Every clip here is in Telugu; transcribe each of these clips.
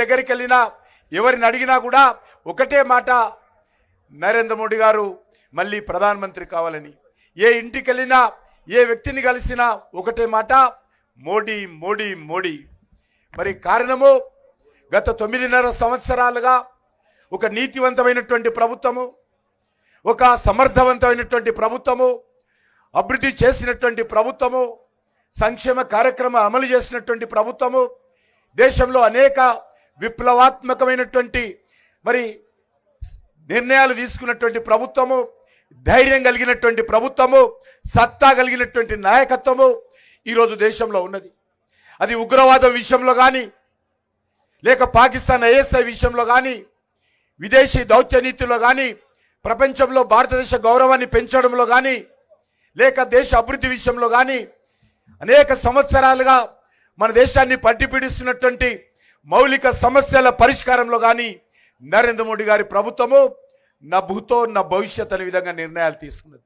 దగ్గరికి వెళ్ళినా ఎవరిని అడిగినా కూడా ఒకటే మాట నరేంద్ర మోడీ గారు మళ్ళీ ప్రధానమంత్రి కావాలని. ఏ ఇంటికి వెళ్ళినా ఏ వ్యక్తిని కలిసినా ఒకటే మాట మోడీ మోడీ మోడీ. మరి కారణము గత తొమ్మిదిన్నర సంవత్సరాలుగా ఒక నీతివంతమైనటువంటి ప్రభుత్వము ఒక సమర్థవంతమైనటువంటి ప్రభుత్వము అభివృద్ధి చేసినటువంటి ప్రభుత్వము సంక్షేమ కార్యక్రమం అమలు చేసినటువంటి ప్రభుత్వము దేశంలో అనేక విప్లవాత్మకమైనటువంటి మరి నిర్ణయాలు తీసుకున్నటువంటి ప్రభుత్వము ధైర్యం కలిగినటువంటి ప్రభుత్వము సత్తా కలిగినటువంటి నాయకత్వము ఈరోజు దేశంలో ఉన్నది. అది ఉగ్రవాదం విషయంలో కానీ లేక పాకిస్తాన్ ఐఎస్ఐ విషయంలో కానీ విదేశీ దౌత్య నీతిలో కానీ ప్రపంచంలో భారతదేశ గౌరవాన్ని పెంచడంలో కానీ లేక దేశ అభివృద్ధి విషయంలో కానీ అనేక సంవత్సరాలుగా మన దేశాన్ని పట్టిపీడిస్తున్నటువంటి మౌలిక సమస్యల పరిష్కారంలో కానీ నరేంద్ర మోడీ గారి ప్రభుత్వము నా భూతో నా భవిష్యత్ అనే విధంగా నిర్ణయాలు తీసుకున్నది.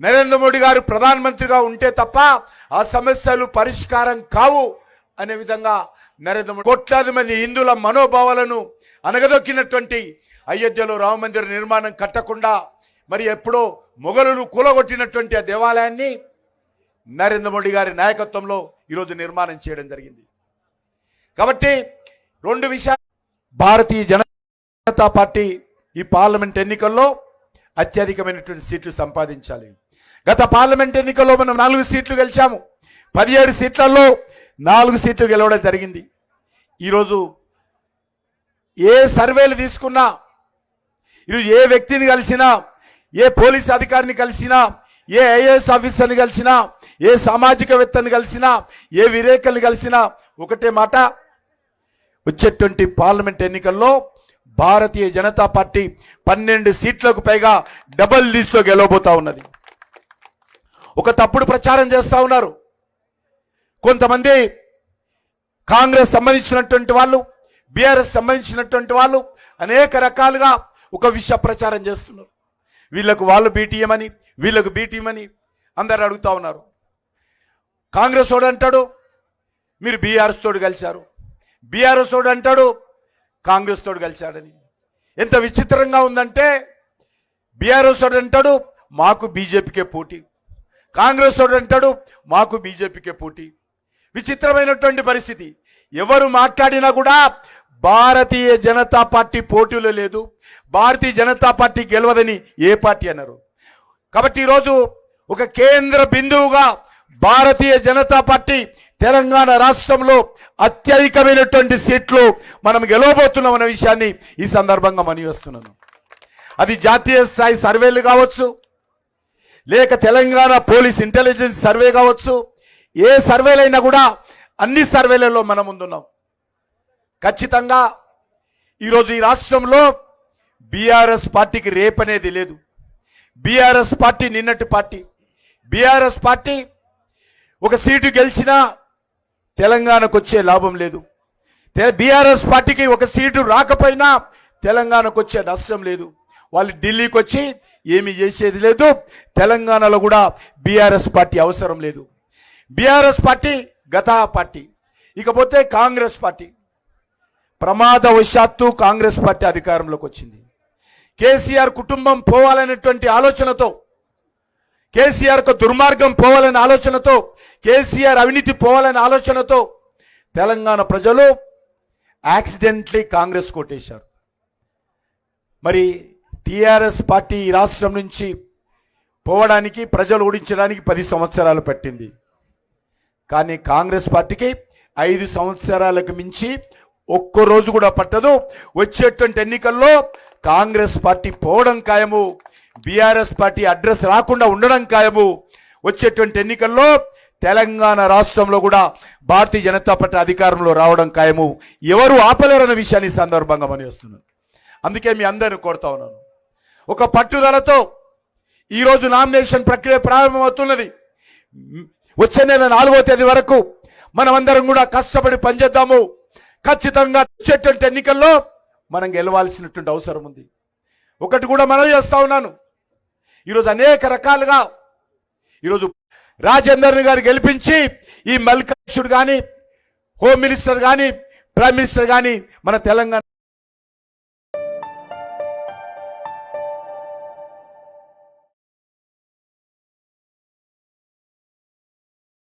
నరేంద్ర మోడీ గారు ప్రధానమంత్రిగా ఉంటే తప్ప ఆ సమస్యలు పరిష్కారం కావు అనే విధంగా నరేంద్ర మోడీ కోట్లాది మంది హిందువుల మనోభావాలను అనగదొక్కినటువంటి అయోధ్యలో రామమందిర నిర్మాణం కట్టకుండా మరి ఎప్పుడో మొఘలులు కూలగొట్టినటువంటి ఆ దేవాలయాన్ని నరేంద్ర మోడీ గారి నాయకత్వంలో ఈరోజు నిర్మాణం చేయడం జరిగింది. కాబట్టి రెండు విషయాలు భారతీయ జనతా పార్టీ ఈ పార్లమెంట్ ఎన్నికల్లో అత్యధికమైనటువంటి సీట్లు సంపాదించాలి. గత పార్లమెంట్ ఎన్నికల్లో మనం నాలుగు సీట్లు గెలిచాము. పదిహేడు సీట్లలో నాలుగు సీట్లు గెలవడం జరిగింది. ఈరోజు ఏ సర్వేలు తీసుకున్నా ఈరోజు ఏ వ్యక్తిని కలిసినా ఏ పోలీస్ అధికారిని కలిసినా ఏ ఐఏఎస్ ఆఫీసర్ని కలిసినా ఏ సామాజికవేత్తని కలిసినా ఏ విలేకరుని కలిసినా ఒకటే మాట వచ్చేటువంటి పార్లమెంట్ ఎన్నికల్లో భారతీయ జనతా పార్టీ పన్నెండు సీట్లకు పైగా డబల్ లీస్ట్లో గెలవబోతా ఉన్నది. ఒక తప్పుడు ప్రచారం చేస్తూ ఉన్నారు. కొంతమంది కాంగ్రెస్ సంబంధించినటువంటి వాళ్ళు బీఆర్ఎస్ సంబంధించినటువంటి వాళ్ళు అనేక రకాలుగా ఒక విష ప్రచారం చేస్తున్నారు. వీళ్ళకు వాళ్ళు బీటీఎం అని వీళ్ళకు బీటీఎం అని అందరు అడుగుతా ఉన్నారు. కాంగ్రెస్ వాడు అంటాడు మీరు బీఆర్ఎస్ తోడు కలిశారు. బీఆర్ఎస్ తోడు అంటాడు కాంగ్రెస్ తోడు కలిశాడని ఎంత విచిత్రంగా ఉందంటే బీఆర్ఎస్ తోడు అంటాడు మాకు బీజేపీకే పోటీ. కాంగ్రెస్ తోడు అంటాడు మాకు బీజేపీకే పోటీ. విచిత్రమైనటువంటి పరిస్థితి. ఎవరు మాట్లాడినా కూడా భారతీయ జనతా పార్టీ పోటీలో లేదు. భారతీయ జనతా పార్టీ గెలవదని ఏ పార్టీ అన్నారు కాబట్టి ఈరోజు ఒక కేంద్ర బిందువుగా భారతీయ జనతా పార్టీ తెలంగాణ రాష్ట్రంలో అత్యధికమైనటువంటి సీట్లు మనం గెలవబోతున్నాం అనే విషయాన్ని ఈ సందర్భంగా మనవి వస్తున్నాను అది జాతీయ స్థాయి సర్వేలు కావచ్చు లేక తెలంగాణ పోలీస్ ఇంటెలిజెన్స్ సర్వే కావచ్చు ఏ సర్వేలైనా కూడా అన్ని సర్వేలలో మనం ముందున్నాం. ఖచ్చితంగా ఈరోజు ఈ రాష్ట్రంలో బీఆర్ఎస్ పార్టీకి రేపనేది లేదు. బీఆర్ఎస్ పార్టీ నిన్నటి పార్టీ. బీఆర్ఎస్ పార్టీ ఒక సీటు గెలిచినా తెలంగాణకు వచ్చే లాభం లేదు. బీఆర్ఎస్ పార్టీకి ఒక సీటు రాకపోయినా తెలంగాణకు వచ్చే నష్టం లేదు. వాళ్ళు ఢిల్లీకి వచ్చి ఏమి చేసేది లేదు. తెలంగాణలో కూడా బీఆర్ఎస్ పార్టీ అవసరం లేదు. బీఆర్ఎస్ పార్టీ గత పార్టీ ఇకపోతే కాంగ్రెస్ పార్టీ. ప్రమాదవశాత్తు కాంగ్రెస్ పార్టీ అధికారంలోకి వచ్చింది కేసీఆర్ కుటుంబం పోవాలనేటువంటి ఆలోచనతో కేసీఆర్కు దుర్మార్గం పోవాలనే ఆలోచనతో కేసీఆర్ అవినీతి పోవాలనే ఆలోచనతో తెలంగాణ ప్రజలు యాక్సిడెంట్లీ కాంగ్రెస్ కొట్టేశారు. మరి టీఆర్ఎస్ పార్టీ ఈ రాష్ట్రం నుంచి పోవడానికి ప్రజలు ఓడించడానికి పది సంవత్సరాలు పట్టింది. కానీ కాంగ్రెస్ పార్టీకి ఐదు సంవత్సరాలకు మించి ఒక్కరోజు కూడా పట్టదు. వచ్చేటువంటి ఎన్నికల్లో కాంగ్రెస్ పార్టీ పోవడం ఖాయము. బీఆర్ఎస్ పార్టీ అడ్రస్ రాకుండా ఉండడం ఖాయము. వచ్చేటువంటి ఎన్నికల్లో తెలంగాణ రాష్ట్రంలో కూడా భారతీయ జనతా పార్టీ అధికారంలో రావడం ఖాయము. ఎవరు ఆపలేరన్న విషయాన్ని ఈ సందర్భంగా మని వస్తున్నాను అందుకే మీ అందరిని కోరుతా ఉన్నాను. ఒక పట్టుదలతో ఈరోజు నామినేషన్ ప్రక్రియ ప్రారంభమవుతున్నది. వచ్చే నెల నాలుగో తేదీ వరకు మనమందరం కూడా కష్టపడి పనిచేద్దాము. ఖచ్చితంగా వచ్చేటువంటి ఎన్నికల్లో మనం గెలవాల్సినటువంటి అవసరం ఉంది. ఒకటి కూడా మనం చేస్తా ఉన్నాను. ఈరోజు అనేక రకాలుగా ఈరోజు రాజేందర్ని గారు గెలిపించి ఈ మల్కాక్షుడు కానీ హోమ్ మినిస్టర్ కానీ ప్రైమ్ మినిస్టర్ కానీ మన తెలంగాణ